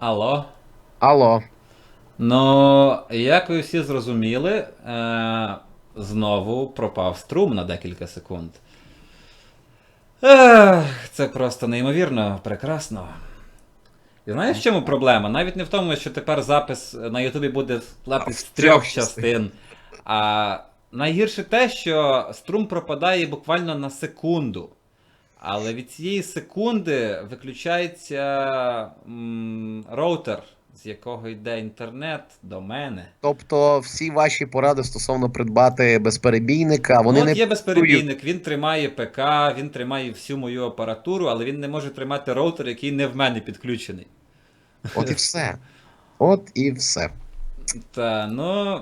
Алло. Алло. Ну, як ви всі зрозуміли, е, знову пропав струм на декілька секунд. Ех, це просто неймовірно прекрасно. І знаєш, в чому проблема? Навіть не в тому, що тепер запис на Ютубі буде складатись з трьох частин. А найгірше те, що струм пропадає буквально на секунду. Але від цієї секунди виключається м, роутер, з якого йде інтернет до мене. Тобто всі ваші поради стосовно придбати безперебійника, вони ну, не от є безперебійник, він тримає ПК, він тримає всю мою апаратуру, але він не може тримати роутер, який не в мене підключений. От і все. От і все. Та, ну.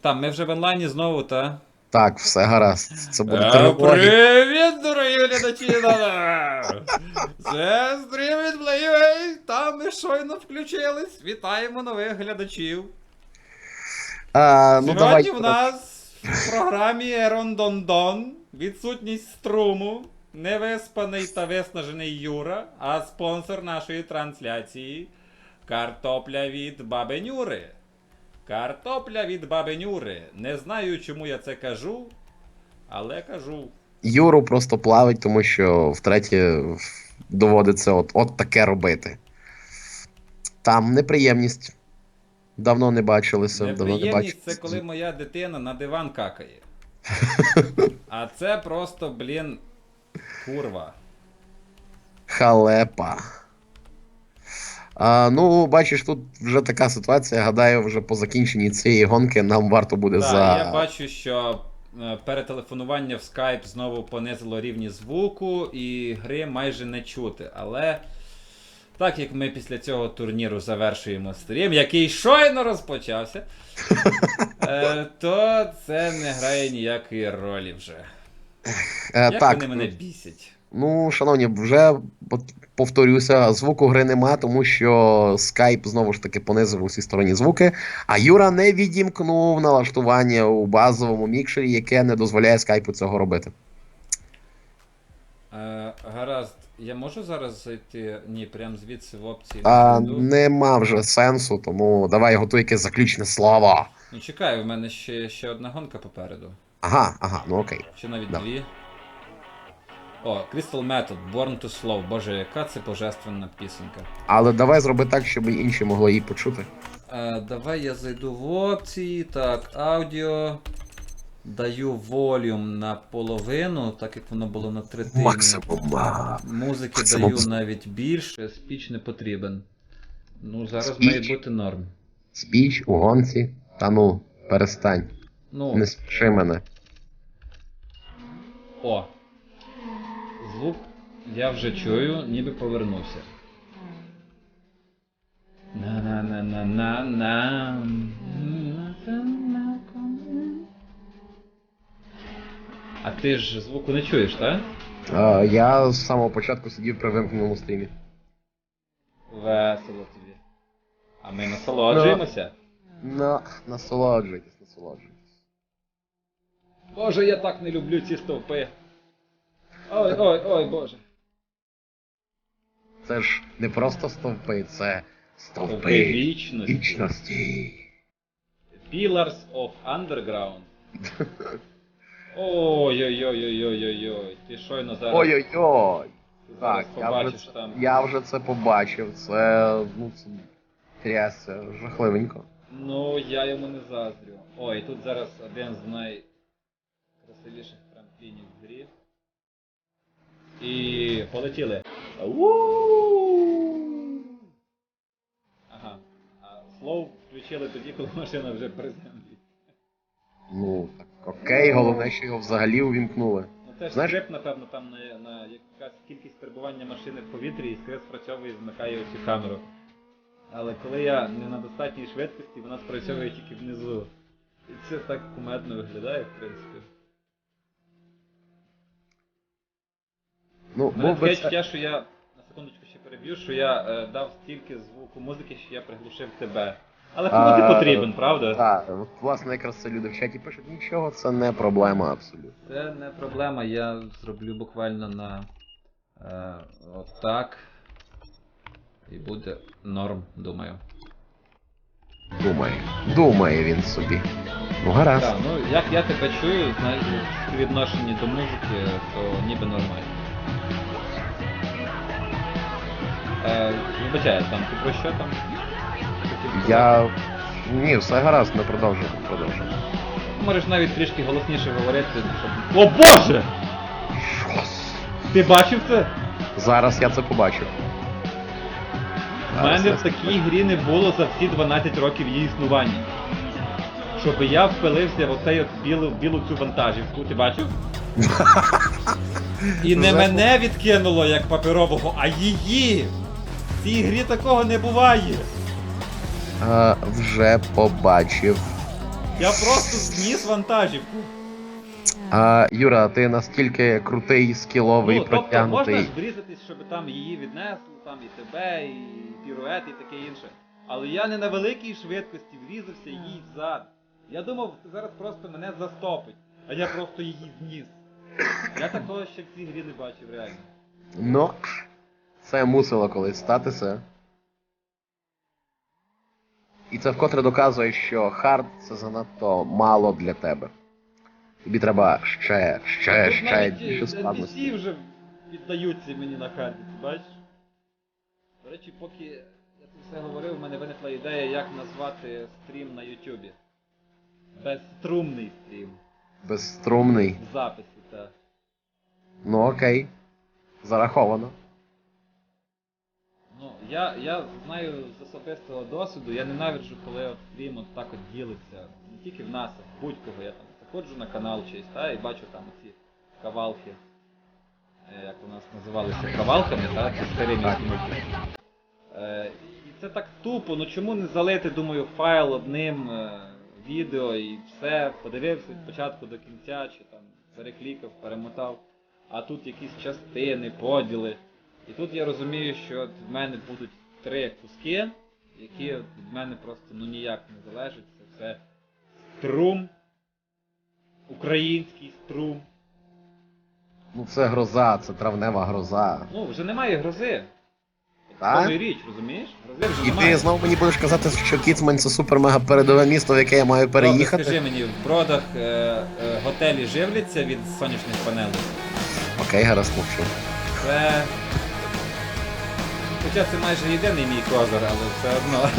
Там, ми вже в онлайні знову, та. Так, все гаразд. Це буде Е, тривоги. Привіт, дорогі глядачі! Це стрім від Playway, Там ми щойно включились. Вітаємо нових глядачів. А, ну, Сьогодні давай. в нас в програмі Ерондондон відсутність струму, невиспаний та виснажений Юра, а спонсор нашої трансляції картопля від Баби Нюри. Картопля від Баби Нюри. Не знаю, чому я це кажу, але кажу. Юру просто плавить, тому що втретє доводиться от, от таке робити. Там неприємність. Давно не бачилися, давно не Неприємність бачилися. це коли моя дитина на диван какає. А це просто, блін, курва. Халепа. А, ну, бачиш, тут вже така ситуація. Гадаю, вже по закінченні цієї гонки нам варто буде Так, за. я бачу, що е, перетелефонування в Skype знову понизило рівні звуку, і гри майже не чути. Але так як ми після цього турніру завершуємо стрім, який щойно розпочався, е, то це не грає ніякої ролі вже. Е, Як так, вони мене бісять. ну, шановні, вже повторюся, звуку гри нема, тому що Skype знову ж таки понизив усі сторонні звуки. А Юра не відімкнув налаштування у базовому мікшері, яке не дозволяє Skype цього робити. Е, гаразд, я можу зараз зайти? Ні, прям звідси в опції. А, зайду? нема вже сенсу, тому давай готуй якесь заключне слово. Ну чекай, у мене ще, ще одна гонка попереду. Ага, ага, ну окей. Чи навіть Да. дві. О, Crystal Method, Born to Slow. Боже, яка це божественна пісенька. Але давай зроби так, щоб інші могли її почути. Е, давай я зайду в опції. Так, аудіо. Даю волюм на половину, так як воно було на третині. Максимум. Музики максимум. даю навіть більше, спіч не потрібен. Ну, зараз Спіч? має бути норм. Спіч у гонці. Та ну, перестань. Ну, Не спіши мене. О. Звук я вже чую, ніби повернувся. На-на-на-на-на-на. А ти ж звуку не чуєш, так? А, я з самого початку сидів при вимкненому стрімі. Весело тобі. А ми насолоджуємося. На, насолоджуйтесь, насолоджуйтесь. Боже, я так не люблю ці стовпи. Ой, ой, ой, боже. Це ж не просто стовпи, це Стовпи стовпи вічності. вічності. Pillars of Underground. Ой-ой-ой-ой-ой-ой. Ти щойно зараз, Ой-ой-ой! зараз Так, я вже, побачиш це, там. я вже це побачив. Це, ну, це трясся, жахливенько. Ну, я йому не заздрю. Ой, тут зараз один з найкрасивіших трамплінів в грі. І полетіли. Ага. А слов включили тоді, коли машина вже при землі. Ну, так окей, головне, що його взагалі увімкнули. Ну це ж Знаєш- скрип, напевно, там на, на якась кількість перебування машини в повітрі, і скрип спрацьовує і змикає оцю камеру. Але коли я не на достатній швидкості, вона спрацьовує тільки внизу. І це так кумедно виглядає, в принципі. Ну, У мене був би це... відчуття, що я на секундочку ще переб'ю, що я е, дав стільки звуку музики, що я приглушив тебе. Але кому ти А, потрібен, правда? Так, от, власне, якраз це люди в чаті пишуть, нічого, це не проблема абсолютно. Це не проблема, я зроблю буквально на е, отак. І буде норм, думаю. Думає. Думає він собі. Ну гаразд. Так, ну як я тебе чую, знаєш, в відношенні до музики, то ніби нормально. Вибачаю, там ти про що там? Я. Ні, все гаразд, не продовжуй, продовжуй. Можеш навіть трішки голосніше говорити, щоб. О Боже! Ти бачив це? Зараз я це побачив. У Зараз мене я в такій грі не було за всі 12 років її існування. Щоб я впилився в оцей от білу, білу цю вантажівку, ти бачив? І не мене відкинуло як паперового, а її! В цій грі такого не буває. Е, вже побачив. Я просто зніс вантажівку. А, Юра, ти настільки крутий, скіловий, ну, тобто можна ж врізатись, щоб там її віднесло, там і тебе, і пірует, і таке інше. Але я не на великій швидкості врізався їй взад. Я думав, зараз просто мене застопить, а я просто її зніс. Я такого ще в цій грі не бачив реально. Ну, це мусило колись статися. І це вкотре доказує, що хард це занадто мало для тебе. Тобі треба ще, ще, ще навіть більше складності. NPC вже піддаються мені на харді, ти бачиш? До речі, поки я це все говорив, в мене виникла ідея, як назвати стрім на Ютубі. Безструмний стрім. Безструмний. В записі, так. Ну окей. Зараховано. Я, я знаю з особистого досвіду, я ненавиджу, коли от стрім от так от ділиться. Не тільки в нас, а в будь-кого. Я там заходжу на канал чийсь, та, і бачу там ці кавалки. Е, Як у нас називалися кавалками, так? Ці старі мультики. Е, і це так тупо, ну чому не залити, думаю, файл одним е, відео і все, подивився від початку до кінця, чи там переклікав, перемотав, а тут якісь частини, поділи. І тут я розумію, що в мене будуть три куски, які від мене просто ну ніяк не залежать. Це все струм, український струм. Ну це гроза, це травнева гроза. Ну, вже немає грози. Так? тому річ, розумієш? Грози вже І немає. ти знову мені будеш казати, що Кіцмань це супер-мега передове місто, в яке я маю Добре, переїхати. скажи мені, в бродах е, е, готелі живляться від сонячних панелей? Окей, гаразд мовчу. Це. Хоча це майже єдиний мій козир, але все одно.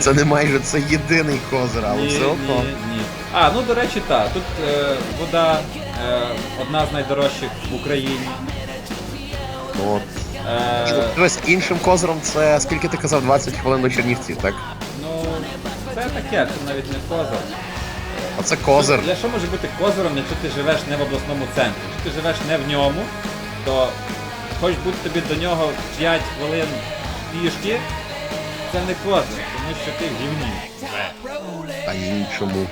Це не майже це єдиний козир, але все одно. ні, ні. А, ну до речі, так. Тут е, вода е, одна з найдорожчих в Україні. От. Е, Дивись, іншим козиром це скільки ти казав, 20 хвилин до Чернівців, так? ну, це таке, це навіть не козир. А це козир. Для що може бути козиром, якщо ти живеш не в обласному центрі? Якщо ти живеш не в ньому, то хоч будь тобі до нього 5 хвилин пішки, це не козир, тому що ти в гівні. Та ні, чому.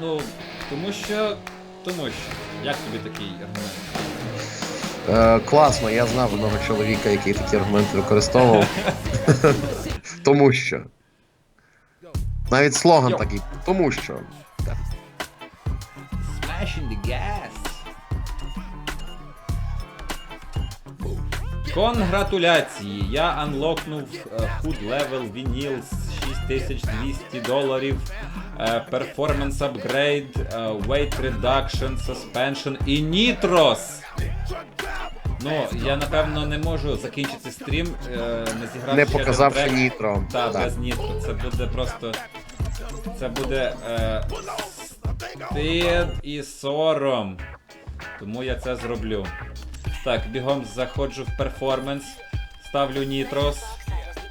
Ну, тому що. Тому що. Як тобі такий аргумент? Е, класно, я знав одного чоловіка, який такі аргументи використовував. Тому що. Навіть слоган Йо. такий. Тому що. Smashing the gas. Конгратуляції! Я анлокнув е, Hood Level Vinyl з 6200 доларів. е, Performance Upgrade, е, Weight Reduction, Suspension і Nitros! Ну, я напевно не можу закінчити стрім, е, не зігравши Не показавши нітро. Так, Да. без нітро. Це буде просто. Це буде. Е, стид і сором. Тому я це зроблю. Так, бігом заходжу в перформанс, ставлю Нітрос.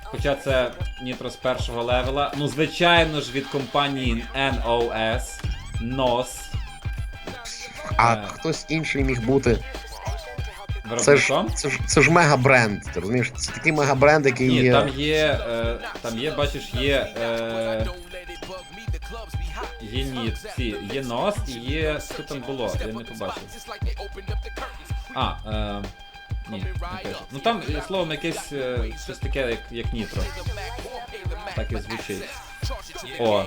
Хоча це Нітрос першого левела. Ну, звичайно ж, від компанії NOS. NOS. А Е. хтось інший міг бути. Це ж, Виробником. це ж, це ж мегабренд, ти розумієш? Це такий мегабренд, який Ні, є. там є. Е, там є, бачиш, є. Е, є ні, ці, є нос і є. Що там було? Я не побачив. А, е, ні, не. Ну там е, словом якесь е, щось таке, як, як нітро. Так і звучить. О,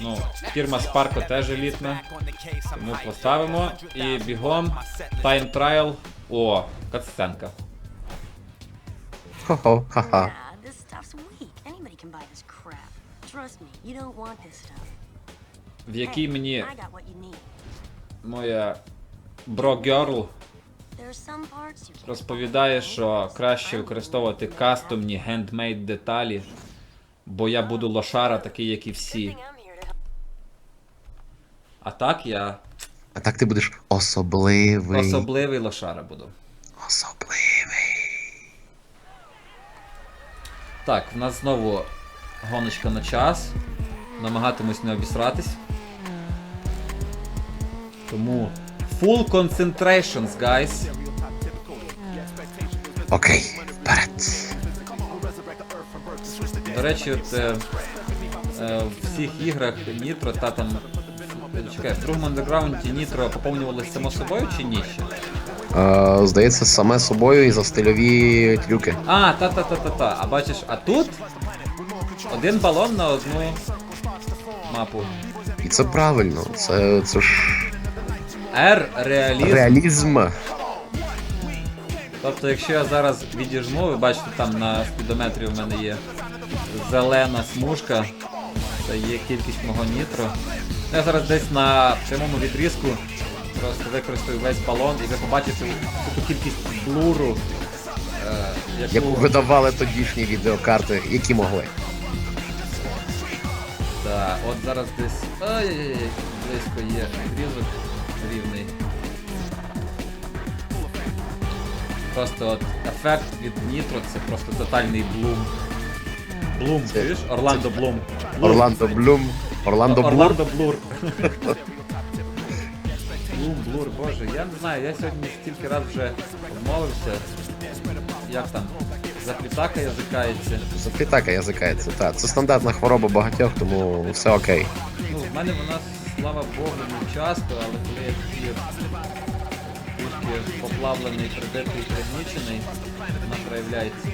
ну, фірма Sparko теж елітна. Тому поставимо і бігом. Time trial. О, катсценка. Хо-хо, ха-ха. Stuff. В якій мені моя бро-герл There розповідає, що краще використовувати кастомні гендмейд деталі, бо я буду лошара такий, як і всі. А так я А так ти будеш особливий. особливий лошара буду. Особливий. Так, в нас знову гоночка на час. Намагатимусь не обісратись. Тому full concentrations, guys. Окей, вперед. До речі, от, е, е, в всіх іграх Нітро та там. Чекай, в другому андеграунді Нітро поповнювалося само собою чи ні ще? Е, здається, саме собою і за стильові трюки. А, та-та-та-та-та. А бачиш, а тут один балон на одну мапу. І це правильно. Це, це ж R реалізм. реалізм. Тобто, якщо я зараз відіжму, ви бачите, там на спідометрі в мене є зелена смужка, це є кількість мого нітро. Я зараз десь на прямому відрізку просто використаю весь балон і ви побачите таку кількість блуру, е, Яку яку видавали тодішні відеокарти, які могли. та, от зараз десь. Ай-яй-яй, близько є відрізок рівний. Просто от ефект від нітро це просто тотальний блум. Блум, Це- чуєш? Орландо Блум. Блум. Орландо Блум. Орландо Блум. Орландо Блур. Блум, Блур, боже, я не знаю, я сьогодні стільки раз вже обмовився. Як там? Заплітака язикається. Заплітака язикається. Так, це стандартна хвороба багатьох, тому все окей. Ну, в мене вона, слава Богу, не часто, але коли я такий трішки поплавлений, прибитий, пригнічений, вона проявляється.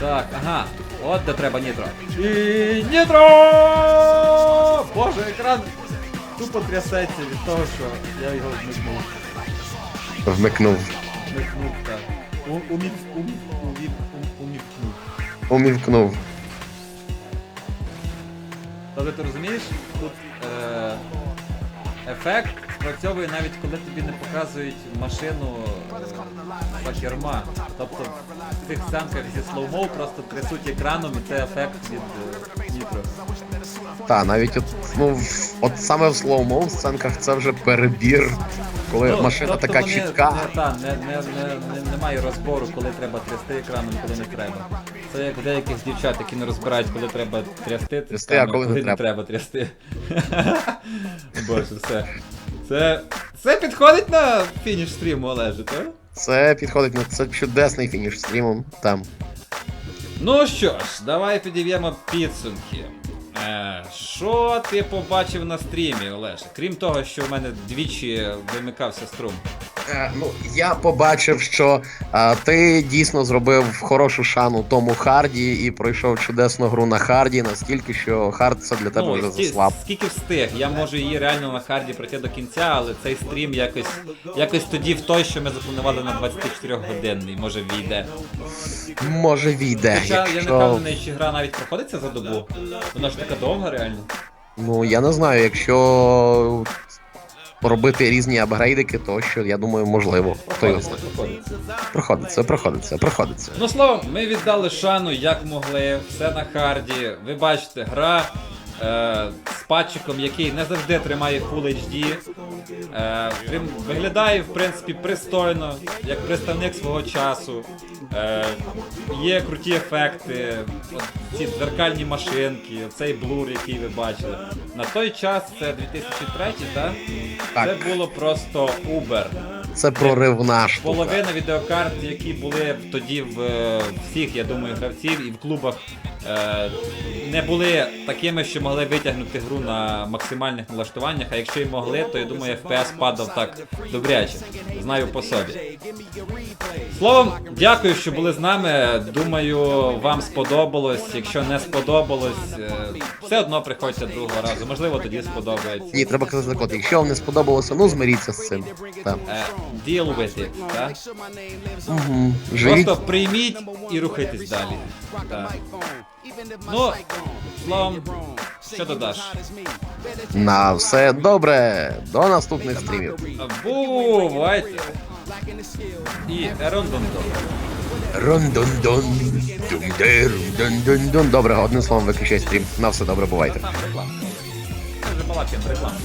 Так, ага, от де треба нітро. І нітро! Боже, екран тупо трясеться від того, що я його вмикнув. Вмикнув. Вмикнув, так. Умів, умів, умівкнув. Умівкнув. Тобто ти розумієш, тут е, ефект спрацьовує навіть коли тобі не показують машину е, керма. Тобто в тих сценках зі слоумоу просто трясуть екраном і це ефект від е, нітро. Та, навіть от, ну, от саме в слоумо сценках це вже перебір, коли Ну, машина тобто така вони чітка. Не, та, не, не, не, не, немає розбору, коли треба трясти екраном, коли не треба. Це як деяких дівчат, які не розбирають, коли треба трясти, Трясти, а коли не треба. треба трясти. Боже, все. Це. Це підходить на фініш стріму, Олеже, так? Це підходить на це чудесний фініш стрімом. Там. Ну що ж, давай підіб'ємо підсумки. Е, Що ти побачив на стрімі, Олеже? Крім того, що в мене двічі вимикався струм. Е, ну, я побачив, що е, ти дійсно зробив хорошу шану тому Харді і пройшов чудесну гру на Харді, настільки, що Хард це для тебе вже Ну, скі- заслаб. скільки встиг. Я можу її реально на харді пройти до кінця, але цей стрім якось якось тоді в той, що ми запланували на 24 годинний, може війде. Може війде. Хоча я не якщо... впевнений, чи гра навіть проходиться за добу. Вона ж така довга, реально. Ну я не знаю, якщо робити різні апгрейдики, то що я думаю, можливо. Хто його знає. проходиться. Проходиться, проходиться, проходиться. Ну словом, ми віддали шану як могли, все на харді. Ви бачите, гра е, з патчиком, який не завжди тримає Full HD. Е, прим- виглядає, в принципі, пристойно, як представник свого часу. Е, є круті ефекти, от ці дзеркальні машинки, цей блур, який ви бачили. На той час, це 2003, так? Так. Це було просто Uber. Це проривна штука. Половина відеокарт, які були тоді в е, всіх, я думаю, гравців і в клубах, не були такими, що могли витягнути гру на максимальних налаштуваннях. А якщо й могли, то я думаю, FPS падав так добряче. Знаю по собі. Словом, дякую, що були з нами. Думаю, вам сподобалось. Якщо не сподобалось, е, все одно приходьте другого разу. Можливо, тоді сподобається. Ні, треба казати так от, якщо вам не сподобалося, ну змиріться з цим. Так. Е, Deal with it, так? Угу. Живіть. Просто прийміть і рухайтесь далі. Так. Ну, словом, що додаш? На все добре. До наступних стрімів. Бувайте! І ерондондон. Рондондон. Думде, рундондондон. Добре, одним словом, виключай стрім. На все добре, бувайте. Це вже балакін реклама.